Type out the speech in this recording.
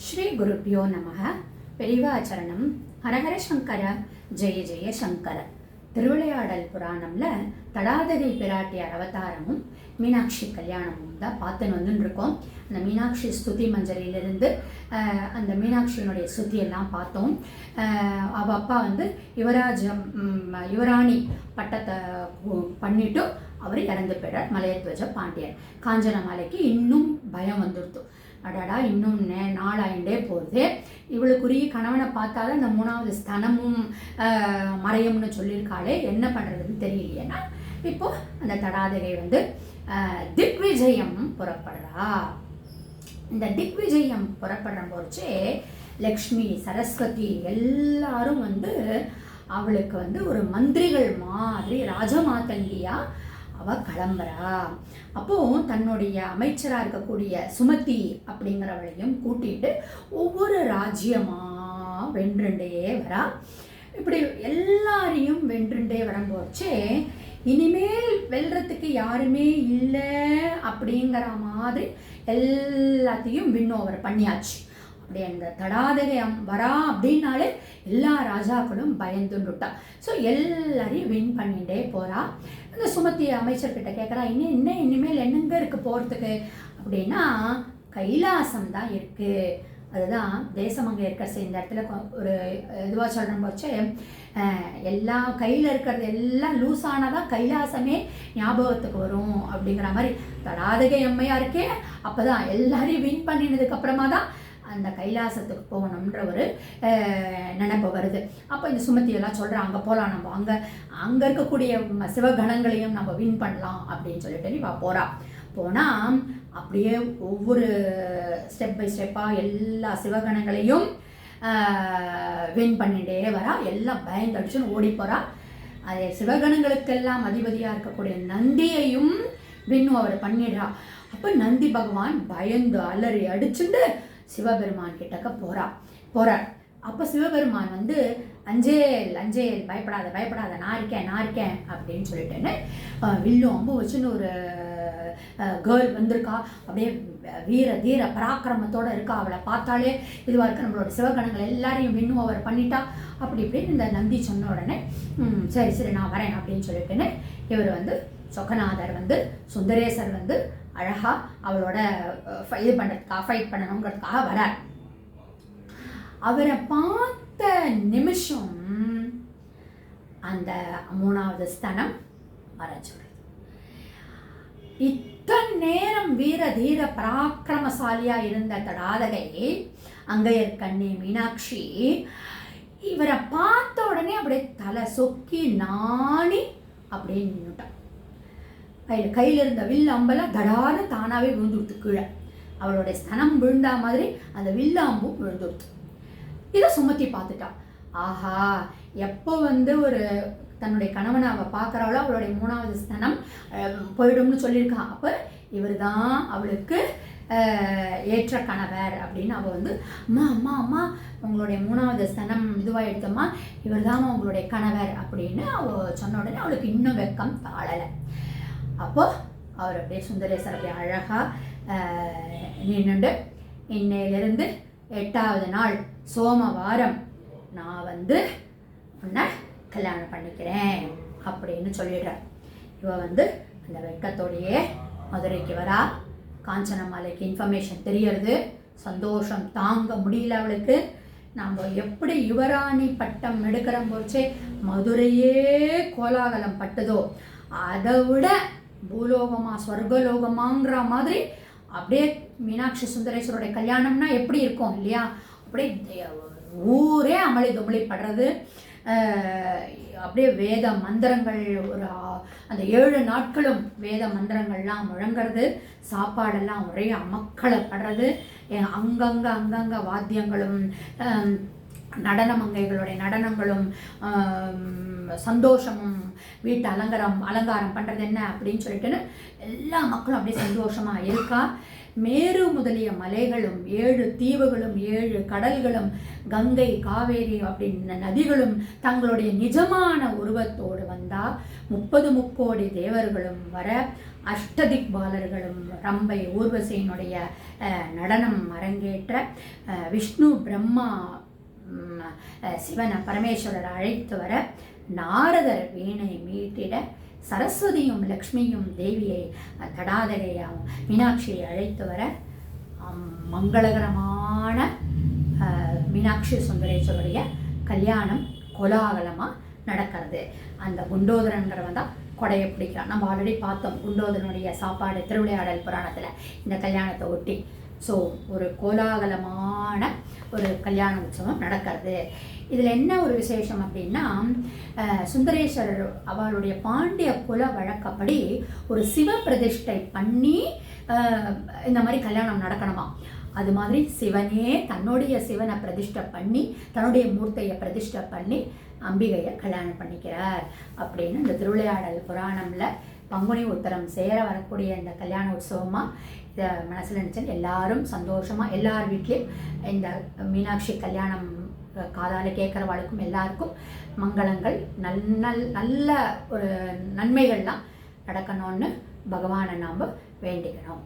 ஸ்ரீ குருப்பியோ நமக. பெரிவாச்சரணம். ஹரஹர சங்கர. ஜெய ஜெய சங்கர. திருவிளையாடல் புராணம்ல தடாதகை பிராட்டியார் அவதாரமும் மீனாட்சி கல்யாணமும் தான் பார்த்துன்னு வந்துன்னு இருக்கோம் அந்த மீனாட்சி ஸ்துதி மஞ்சரியிலிருந்து அந்த மீனாட்சியினுடைய ஸ்துதியெல்லாம் பார்த்தோம். அவ அப்பா வந்து யுவராஜம் யுவராணி பட்டத்தை பண்ணிட்டு அவர் இறந்து போயிடார் மலையத்வஜ பாண்டியர். காஞ்சன மலைக்கு இன்னும் பயம் வந்துடுத்து அடடா இன்னும் நே நாளாயிண்டே போகுது. இவளுக்குரிய கணவனை பார்த்தாலும் இந்த மூணாவது ஸ்தனமும் மறையும்னு சொல்லியிருக்காளே. என்ன பண்ணுறதுன்னு தெரியலையேன்னா இப்போ அந்த தடாதகை வந்து திக்விஜயம் புறப்படுறா. இந்த திக்விஜயம் புறப்படுற போச்சே லக்ஷ்மி சரஸ்வதி எல்லாரும் வந்து அவளுக்கு வந்து ஒரு மந்திரிகள் மாதிரி ராஜமாதங்கியா அவ கிளம்புறா. அப்போ தன்னுடைய அமைச்சராக இருக்கக்கூடிய சுமதி அப்படிங்கிறவளையும் கூட்டிட்டு ஒவ்வொரு ராஜ்யமாக வென்றுண்டே வரா. இப்படி எல்லாரையும் வென்றுண்டே வரும்போச்சே இனிமேல் வெல்றதுக்கு யாருமே இல்லை அப்படிங்கிற மாதிரி எல்லாத்தையும் வின் ஓவர் பண்ணியாச்சு. அப்படி அந்த தடாதகை அம்- வரா அப்படின்னாலே எல்லா ராஜாக்களும் பயந்துண்டுட்டா. ஸோ எல்லாரையும் வின் பண்ணிட்டே போறா. அந்த சுமத்தி அமைச்சர்கிட்ட கேட்குறா இன்னும் இன்னும் இனிமேல் என்னங்க இருக்கு போகிறதுக்கு அப்படின்னா கைலாசம் தான் இருக்கு. அதுதான் தேசம் அங்கே இருக்கிற இந்த இடத்துல ஒரு இதுவாக சொல்கிறோம் போச்சு. எல்லா கையில் இருக்கிறது எல்லாம் லூஸ் கைலாசமே ஞாபகத்துக்கு வரும் அப்படிங்கிற மாதிரி தடாதகை அம்மையா இருக்கே. அப்பதான் எல்லாரையும் வின் பண்ணினதுக்கு அப்புறமா தான் அந்த கைலாசத்துக்கு போகணுன்ற ஒரு நினைப்பு வருது. அப்போ இந்த சுமதி எல்லாம் சொல்கிறா அங்கே போகலாம் நம்ம. அங்கே அங்கே இருக்கக்கூடிய சிவகணங்களையும் நம்ம வின் பண்ணலாம் அப்படின்னு சொல்லிட்டு இவா போகிறா போனால் அப்படியே ஒவ்வொரு ஸ்டெப் பை ஸ்டெப்பாக எல்லா சிவகணங்களையும் வின் பண்ணிட்டே வரா. எல்லாம் பயந்தடிச்சுன்னு ஓடி போகிறா அதே சிவகணங்களுக்கெல்லாம் அதிபதியாக இருக்கக்கூடிய நந்தியையும் வின்னு அவர் பண்ணிடுறா. அப்போ நந்தி பகவான் பயந்து அலறி அடிச்சுட்டு சிவபெருமான் கிட்டக்க போகிறாள் போகிறார் அப்போ சிவபெருமான் வந்து அஞ்சேல் அஞ்சேல் பயப்படாத பயப்படாத நான் இருக்கேன் நான் இருக்கேன் அப்படின்னு சொல்லிட்டுன்னு வில்லும் அம்பு வச்சுன்னு ஒரு கேர்ள் வந்திருக்கா. அப்படியே வீர தீர பராக்கிரமத்தோடு இருக்கா. அவளை பார்த்தாலே இதுவாக இருக்க. நம்மளோட சிவகணங்கள் எல்லாரையும் விண்ணும் அவர் பண்ணிட்டா. அப்படி இப்படின்னு இந்த நந்தி சொன்ன உடனே சரி சரி நான் வரேன் அப்படின்னு சொல்லிட்டுன்னு இவர் வந்து சொக்கநாதர் வந்து சுந்தரேசர் வந்து அழகா அவளோட இது பண்ணுறதுக்காக ஃபைட் பண்ணணுங்கிறதுக்காக வரார். அவரை பார்த்த நிமிஷம் அந்த மூணாவது ஸ்தனம் மறைஞ்சுடுது இத்தனை நேரம் வீர தீர பராக்கிரமசாலியா இருந்த தடாதகை அங்கையர் கண்ணி மீனாட்சி இவரை பார்த்த உடனே அப்படியே தலை சொக்கி நாணி அப்படியே நின்றுட்டான் கையில் கையில் இருந்த வில் அம்பெல்லாம் தடாத தானாகவே விழுந்துடுத்து கீழே. அவளுடைய ஸ்தனம் விழுந்தா மாதிரி அந்த வில்லாம்பும் விழுந்துடுத்து. இதை சுமத்தி பார்த்துட்டா. ஆஹா எப்போ வந்து ஒரு தன்னுடைய கணவனை அவள் பார்க்குறாளோ அவளுடைய மூணாவது ஸ்தனம் போயிடும்னு சொல்லியிருக்கான் அப்போ இவர் தான் அவளுக்கு ஏற்ற கணவர் அப்படின்னு அவள் வந்து அம்மா அம்மா அம்மா உங்களுடைய மூணாவது ஸ்தனம் இதுவாகிடுத்தம்மா இவர் தான் உங்களுடைய கணவர் அப்படின்னு அவள் சொன்ன உடனே அவளுக்கு இன்னும் வெக்கம் தாழலை. அப்போ அவர் அப்படியே சுந்தரேசர் அப்படியே அழகாக நின்றுண்டு இன்னையிலிருந்து எட்டாவது நாள் சோமவாரம் நான் வந்து உன்னை கல்யாணம் பண்ணிக்கிறேன் அப்படின்னு சொல்லிடுறார் இவ வந்து அந்த வெட்கத்தோடையே மதுரைக்கு வரா காஞ்சனமாலைக்கு இன்ஃபர்மேஷன் தெரியறது சந்தோஷம் தாங்க முடியல அவளுக்கு நம்ம எப்படி யுவராணி பட்டம் எடுக்கிற போச்சே மதுரையே கோலாகலம் பட்டதோ அதை விட பூலோகமா ஸ்வர்கலோகமாங்கிற மாதிரி அப்படியே மீனாட்சி சுந்தரேஸ்வரோடைய கல்யாணம்னா எப்படி இருக்கும் இல்லையா? அப்படியே ஊரே அமளி துமளி படுறது. அப்படியே வேத மந்திரங்கள் ஒரு அந்த ஏழு நாட்களும் வேத மந்திரங்கள்லாம் முழங்குறது. சாப்பாடெல்லாம் ஒரே அமக்களை படுறது. அங்கங்கே அங்கங்கே வாத்தியங்களும் நடன மங்கைகளுடைய நடனங்களும் சந்தோஷமும் வீட்டு அலங்காரம் அலங்காரம் பண்ணுறது என்ன அப்படின்னு சொல்லிட்டுன்னு எல்லா மக்களும் அப்படியே சந்தோஷமாக இருக்கா? மேரு முதலிய மலைகளும் ஏழு தீவுகளும் ஏழு கடல்களும் கங்கை காவேரி அப்படின்ன நதிகளும் தங்களுடைய நிஜமான உருவத்தோடு வந்தா முப்பது முக்கோடி தேவர்களும் வர அஷ்டதிக்பாலர்களும் ரம்பை ஊர்வசியினுடைய நடனம் அரங்கேற்ற விஷ்ணு பிரம்மா சிவனை பரமேஸ்வரர் அழைத்து வர நாரதர் வீணை மீட்டிட சரஸ்வதியும் லக்ஷ்மியும் தேவியை அஹ், மீனாட்சியை அழைத்து வர மங்களகரமான மீனாட்சி சுந்தரேஸ்வருடைய கல்யாணம் கோலாகலமாக நடக்கிறது. அந்த குண்டோதரங்கிறவன் தான் கொடையை பிடிக்கிறான். நம்ம ஆல்ரெடி பார்த்தோம் குண்டோதரனுடைய சாப்பாடு திருவிளையாடல் புராணத்தில் இந்த கல்யாணத்தை ஒட்டி. ஸோ ஒரு கோலாகலமான ஒரு கல்யாண உற்சவம் நடக்கிறது. இதில் என்ன ஒரு விசேஷம் அப்படின்னா சுந்தரேஸ்வரர் அவருடைய பாண்டிய குல வழக்கப்படி ஒரு சிவ பிரதிஷ்டை பண்ணி இந்த மாதிரி கல்யாணம் நடக்கணுமா? அது மாதிரி சிவனே தன்னுடைய சிவனை பிரதிஷ்டை பண்ணி தன்னுடைய மூர்த்தியை பிரதிஷ்டை பண்ணி அம்பிகையை கல்யாணம் பண்ணிக்கிறார். அப்படின்னு இந்த திருவிளையாடல் புராணமில் பங்குனி உத்தரம் சேர வரக்கூடிய இந்த கல்யாண உற்சவமாக மனசில் நினச்சேன் எல்லாரும் சந்தோஷமாக எல்லார் வீட்லேயும் இந்த மீனாட்சி கல்யாணம் காதால் கேட்குறவாளுக்கும் எல்லாருக்கும் மங்களங்கள் நல் நல் நல்ல ஒரு நன்மைகள்லாம் நடக்கணும்னு பகவானை நாம் வேண்டிக்கிறோம்.